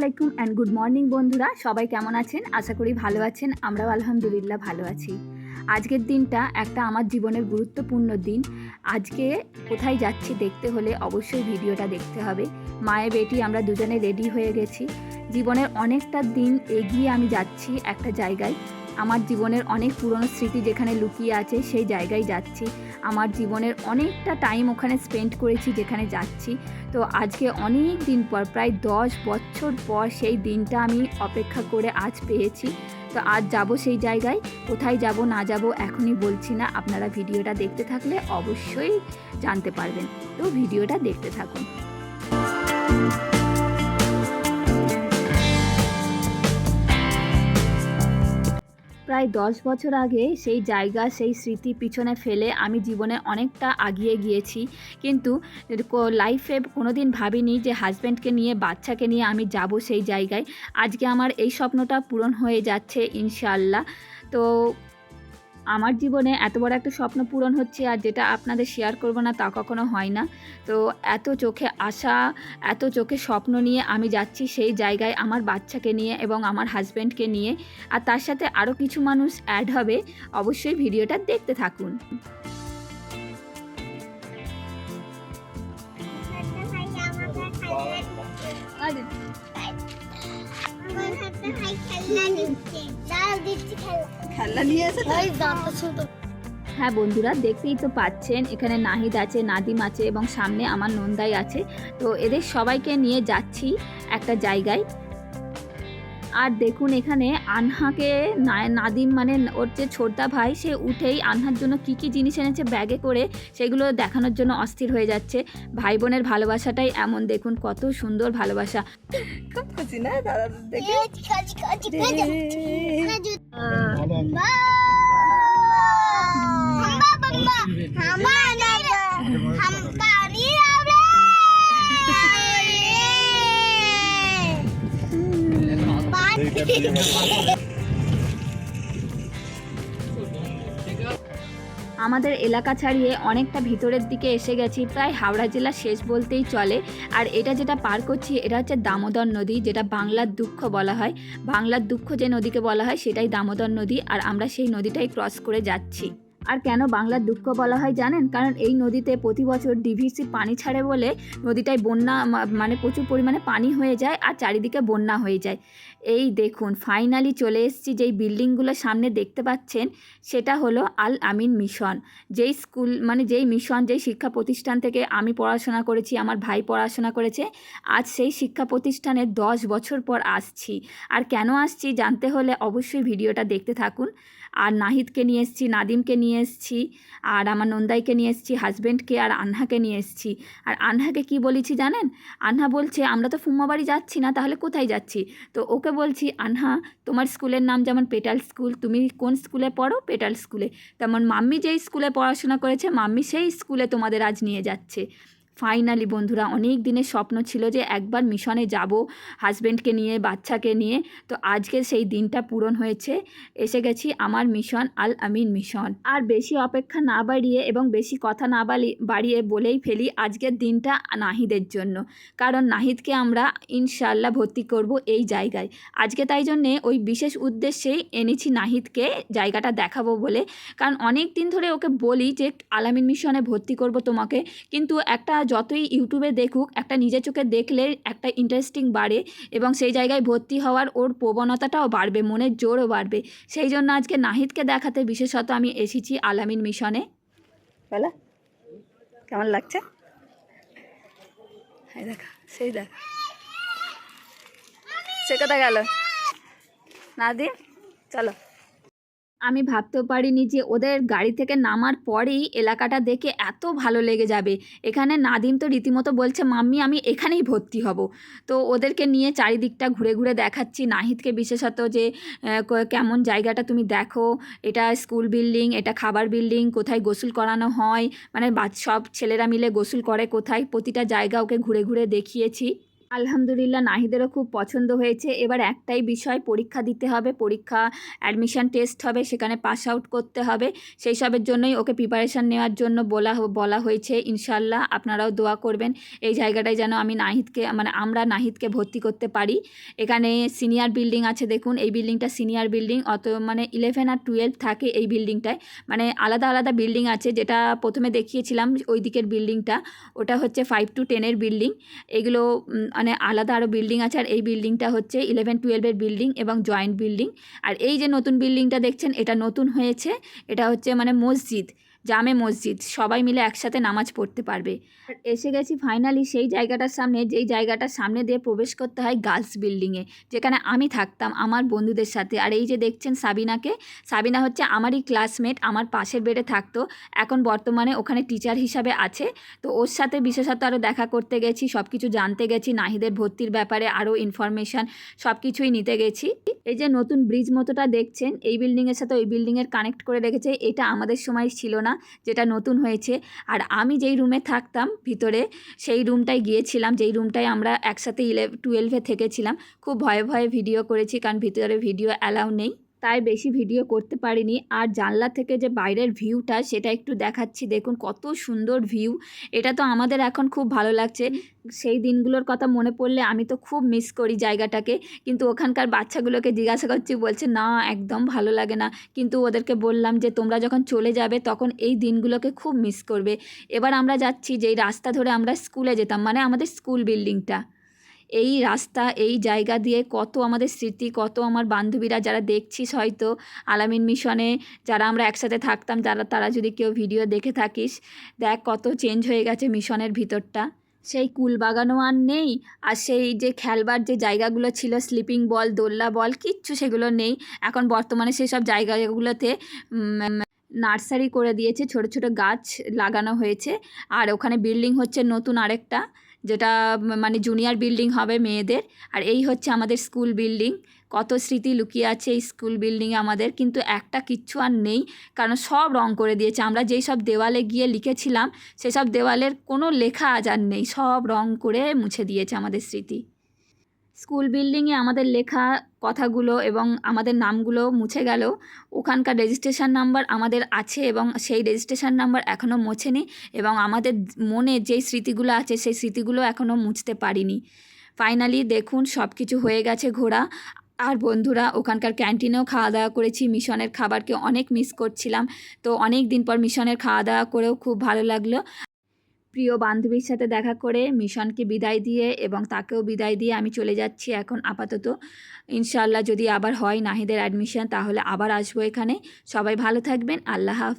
আলাইকুম and good morning বন্ধুরা। সবাই কেমন আছেন? আশা করি ভালো আছেন। আমরাও আলহামদুলিল্লাহ ভালো আছি। আজকের দিনটা একটা আমার জীবনের গুরুত্বপূর্ণ দিন। আজকে কোথায় যাচ্ছি দেখতে হলে অবশ্যই ভিডিওটা দেখতে হবে। মায়ে বেটি, আমরা দুজনে রেডি হয়ে গেছি। জীবনের অনেকটা দিন এগিয়ে আমি যাচ্ছি একটা জায়গায়। আমার জীবনের অনেক পুরনো স্মৃতি যেখানে লুকিয়ে আছে, সেই জায়গায় যাচ্ছি। আমার জীবনের অনেকটা টাইম ওখানে স্পেন্ড করেছি যেখানে যাচ্ছি। তো আজকে অনেক দিন পর, প্রায় দশ বছর পর সেই দিনটা আমি অপেক্ষা করে আজ পেয়েছি। তো আজ যাব সেই জায়গায়, কোথায় যাব না যাব এখনই বলছি না। আপনারা ভিডিওটা দেখতে থাকলে অবশ্যই জানতে পারবেন। তো ভিডিওটা দেখতে থাকুন। প্রায় দশ বছর আগে সেই জায়গা, সেই স্মৃতি পিছনে ফেলে আমি জীবনে অনেকটা আগিয়ে গিয়েছি। কিন্তু লাইফে কোনো দিন ভাবিনি যে হাজব্যান্ডকে নিয়ে, বাচ্চাকে নিয়ে আমি যাব সেই জায়গায়। আজকে আমার এই স্বপ্নটা পূরণ হয়ে যাচ্ছে ইনশাআল্লাহ। তো আমার জীবনে এত বড় একটা স্বপ্ন পূরণ হচ্ছে আর যেটা আপনাদের শেয়ার করব না তা কখনো হয় না। তো এত চোখে আশা এত চোখে স্বপ্ন নিয়ে আমি যাচ্ছি সেই জায়গায় আমার বাচ্চাকে নিয়ে এবং আমার হাজব্যান্ডকে নিয়ে। আর তার সাথে আরও কিছু মানুষ অ্যাড হবে অবশ্যই ভিডিওটা দেখতে থাকুন। খেলনা। নিয়ে এসে হ্যাঁ বন্ধুরা দেখতেই তো পাচ্ছেন এখানে নাহিদ আছে নাদিম আছে এবং সামনে আমার নন্দাই আছে। তো এদের সবাইকে নিয়ে যাচ্ছি একটা জায়গায়। আর দেখুন এখানে আনহাকে না- নাদিম মানে ওর যে ছোটদা ভাই সে উঠেই আনহার জন্য কি কি জিনিস এনেছে ব্যাগে করে সেগুলো দেখানোর জন্য অস্থির হয়ে যাচ্ছে। ভাই বোনের ভালোবাসাটাই এমন দেখুন কত সুন্দর ভালোবাসা। খুব খুশি না দাদা দেখে? আমাদের এলাকা ছাড়িয়ে অনেকটা ভিতরের দিকে এসে গেছি, প্রায় হাওড়া জেলা শেষ বলতেই চলে। আর এটা যেটা পার করছি, এটা হচ্ছে দামোদর নদী, যেটা বাংলার দুঃখ বলা হয়। বাংলার দুঃখ যে নদীকে বলা হয়, সেটাই দামোদর নদী। আর আমরা সেই নদীটাই ক্রস করে যাচ্ছি। আর কেন বাংলার দুঃখ বলা হয় জানেন? কারণ এই নদীতে প্রতি বছর ডিভিসি পানি ছাড়ে বলে নদীটায় বন্যা মানে প্রচুর পরিমাণে পানি হয়ে যায় আর চারিদিকে বন্যা হয়ে যায়। এই দেখুন ফাইনালি চলে এসেছি যেই বিল্ডিংগুলো সামনে দেখতে পাচ্ছেন, সেটা হলো আল আমিন মিশন। যেই স্কুল মানে যেই মিশন, যেই শিক্ষা প্রতিষ্ঠান থেকে আমি পড়াশোনা করেছি, আমার ভাই পড়াশোনা করেছে, আজ সেই শিক্ষা প্রতিষ্ঠানে দশ বছর পর আসছি। আর কেন আসছি জানতে হলে অবশ্যই ভিডিওটা দেখতে থাকুন। আর নাহিদকে নিয়ে এসেছি, নাদিমকে নিয়ে এসেছি, আর আমার নন্দাইকে নিয়ে এসেছি হাজব্যান্ডকে আর আনহাকে নিয়ে এসেছি। আর আনহাকে কি বলেছি জানেন? আনহা বলছে, আমরা তো ফুম্মাবাড়ি যাচ্ছি না, তাহলে কোথায় যাচ্ছি? তো ওকে বলছি, আনহা, তোমার স্কুলের নাম যেমন পেটাল স্কুল, তুমি কোন স্কুলে পড়ো? পেটাল স্কুলে। তেমন মাম্মি যেই স্কুলে পড়াশোনা করেছে, মাম্মি সেই স্কুলে তোমাদের আজ নিয়ে যাচ্ছে। ফাইনালি বন্ধুরা, অনেক দিনের স্বপ্ন ছিল যে একবার মিশনে যাব হাজব্যান্ডকে নিয়ে, বাচ্চাকে নিয়ে। তো আজকে সেই দিনটা পূরণ হয়েছে। এসে গেছি আমার মিশন আল আমিন মিশন। আর বেশি অপেক্ষা না বাড়িয়ে এবং বেশি কথা না বাড়িয়ে বলেই ফেলি আজকের দিনটা নাহিদের জন্য। কারণ নাহিদকে আমরা ইনশাল্লাহ ভর্তি করব এই জায়গায়। আজকে তাই জন্যে ওই বিশেষ উদ্দেশ্যেই এনেছি নাহিদকে জায়গাটা দেখাবো বলে। কারণ অনেক দিন ধরে ওকে বলি যে আলামিন মিশনে ভর্তি করব তোমাকে। কিন্তু একটা যতই ইউটিউবে দেখুক, একটা নিজের চোখে দেখলে একটা ইন্টারেস্টিং বাড়ে এবং সেই জায়গায় ভর্তি হওয়ার ওর প্রবণতাটাও বাড়বে, মনের জোরও বাড়বে। সেই জন্য আজকে নাহিদকে দেখাতে বিশেষত আমি এসেছি আলামিন মিশনে বলো, কেমন লাগছে? দেখা, সেই দেখ। সে কোথায় গেল? নাদি চলো। আমি ভাবতেও পারিনি যে ওদের গাড়ি থেকে নামার পরেই এলাকাটা দেখে এত ভালো লেগে যাবে। এখানে নাদিম তো রীতিমতো বলছে, মাম্মি, আমি এখানেই ভর্তি হব। তো ওদেরকে নিয়ে চারিদিকটা ঘুরে ঘুরে দেখাচ্ছি। নাহিদকে বিশেষত যে কেমন জায়গাটা তুমি দেখো? এটা স্কুল বিল্ডিং, এটা খাবার বিল্ডিং, কোথায় গোসল করানো হয়? মানে সব ছেলেরা মিলে গোসল করে কোথায়? প্রতিটা জায়গা ওকে ঘুরে ঘুরে দেখিয়েছি। আলহামদুলিল্লাহ, নাহিদেরও খুব পছন্দ হয়েছে। এবার একটাই বিষয়, পরীক্ষা দিতে হবে। পরীক্ষা অ্যাডমিশন টেস্ট হবে, সেখানে পাস আউট করতে হবে। সেই সবের জন্যই ওকে প্রিপারেশান নেওয়ার জন্য বলা বলা হয়েছে। ইনশাল্লাহ আপনারাও দোয়া করবেন। এই জায়গাটায় যেন আমি নাহিদকে মানে আমরা নাহিদকে ভর্তি করতে পারি। এখানে সিনিয়র বিল্ডিং আছে, দেখুন। এই বিল্ডিংটা সিনিয়র বিল্ডিং অত মানে ইলেভেন আর টুয়েলভ থাকে এই বিল্ডিংটায় মানে আলাদা আলাদা বিল্ডিং আছে, যেটা প্রথমে দেখিয়েছিলাম, ওই দিকের বিল্ডিংটা ওটা হচ্ছে ফাইভ টু টেনের বিল্ডিং এগুলো মানে আলাদা আরও বিল্ডিং আছে, আর এই বিল্ডিংটা হচ্ছে ইলেভেন টুয়েলভের বিল্ডিং এবং জয়েন্ট বিল্ডিং আর এই যে নতুন বিল্ডিংটা দেখছেন, এটা নতুন হয়েছে, এটা হচ্ছে মানে মসজিদ। জামে মসজিদ, সবাই মিলে একসাথে নামাজ পড়তে পারবে। এসে গেছি ফাইনালি সেই জায়গাটার সামনে, যেই জায়গাটার সামনে দিয়ে প্রবেশ করতে হয় গার্লস বিল্ডিংয়ে যেখানে আমি থাকতাম, আমার বন্ধুদের সাথে। আর এই যে দেখছেন সাবিনাকে, সাবিনা হচ্ছে আমারই ক্লাসমেট আমার পাশের বেডে থাকতো, এখন বর্তমানে ওখানে টিচার হিসাবে আছে। তো ওর সাথে বিশেষত আরও দেখা করতে গেছি সব কিছু জানতে গেছি, নাহিদের ভর্তির ব্যাপারে আরও ইনফরমেশান সব কিছুই নিতে গেছি। এই যে নতুন ব্রিজ মতোটা দেখছেন, এই বিল্ডিংয়ের সাথে ওই বিল্ডিংয়ের কানেক্ট করে রেখেছে, এটা আমাদের সময় ছিল না। যেটা নতুন হয়েছে। আর আমি যেই রুমে থাকতাম, ভিতরে সেই রুমটায় গিয়েছিলাম, যেই রুমটায় আমরা একসাথে ইলেভ টুয়েলভে থেকেছিলাম। খুব ভয়ে ভয়ে ভিডিও করেছি, কারণ ভিতরে ভিডিও অ্যালাউ নেই। তাই বেশি ভিডিও করতে পারিনি। আর জানলা থেকে যে বাইরের ভিউটা সেটা একটু দেখাচ্ছি। দেখুন কত সুন্দর ভিউ। এটা তো আমাদের এখন খুব ভালো লাগছে। সেই দিনগুলোর কথা মনে পড়লে আমি তো খুব মিস করি জায়গাটাকে। কিন্তু ওখানকার বাচ্চাগুলোকে জিজ্ঞাসা করছি বলছে না একদম ভালো লাগে না। কিন্তু ওদেরকে বললাম যে তোমরা যখন চলে যাবে তখন এই দিনগুলোকে খুব মিস করবে। এবার আমরা যাচ্ছি যেই রাস্তা ধরে আমরা স্কুলে যেতাম মানে আমাদের স্কুল বিল্ডিংটা এই রাস্তা, এই জায়গা দিয়ে কত আমাদের স্মৃতি, কত আমার বান্ধবীরা যারা দেখছিস হয়তো, আলামিন মিশনে যারা আমরা একসাথে থাকতাম, যারা, তারা যদি কেউ ভিডিও দেখে থাকিস, দেখ কত চেঞ্জ হয়ে গেছে মিশনের ভিতরটা। সেই কুল বাগানও আর নেই, আর সেই যে খেলবার যে জায়গাগুলো ছিল স্লিপিং বল দোল্লা বল কিচ্ছু সেগুলো নেই। এখন বর্তমানে সেসব জায়গাগুলোতে নার্সারি করে দিয়েছে, ছোট ছোট গাছ লাগানো হয়েছে, আর ওখানে বিল্ডিং হচ্ছে নতুন আরেকটা। যেটা মানে জুনিয়র বিল্ডিং হবে মেয়েদের। আর এই হচ্ছে আমাদের স্কুল বিল্ডিং কত স্মৃতি লুকিয়ে আছে এই স্কুল বিল্ডিংয়ে আমাদের। কিন্তু একটা কিচ্ছু আর নেই। কারণ সব রং করে দিয়েছে। আমরা যেই সব দেওয়ালে গিয়ে লিখেছিলাম, সেসব দেওয়ালের কোনো লেখা আজ আর নেই। সব রং করে মুছে দিয়েছে আমাদের স্মৃতি। স্কুল বিল্ডিংয়ে আমাদের লেখা কথাগুলো এবং আমাদের নামগুলো মুছে গেল। ওখানকার রেজিস্ট্রেশন নাম্বার আমাদের আছে এবং সেই রেজিস্ট্রেশন নাম্বার এখনও মোছেনি এবং আমাদের মনে যেই স্মৃতিগুলো আছে সেই স্মৃতিগুলো এখনও মুছতে পারিনি। ফাইনালি দেখুন সব কিছু হয়ে গেছে ঘোরা। আর বন্ধুরা, ওখানকার ক্যান্টিনেও খাওয়া দাওয়া করেছি, মিশনের খাবারকে অনেক মিস করছিলাম। তো অনেক দিন পর মিশনের খাওয়া দাওয়া করেও খুব ভালো লাগল। প্রিয় বান্ধবীর সাথে দেখা করে মিশনকে বিদায় দিয়ে এবং তাকেও বিদায় দিয়ে আমি চলে যাচ্ছি এখন আপাতত। ইনশাল্লাহ যদি আবার হয় নাহিদের অ্যাডমিশন তাহলে আবার আসব এখানে। সবাই ভালো থাকবেন। আল্লাহ হাফ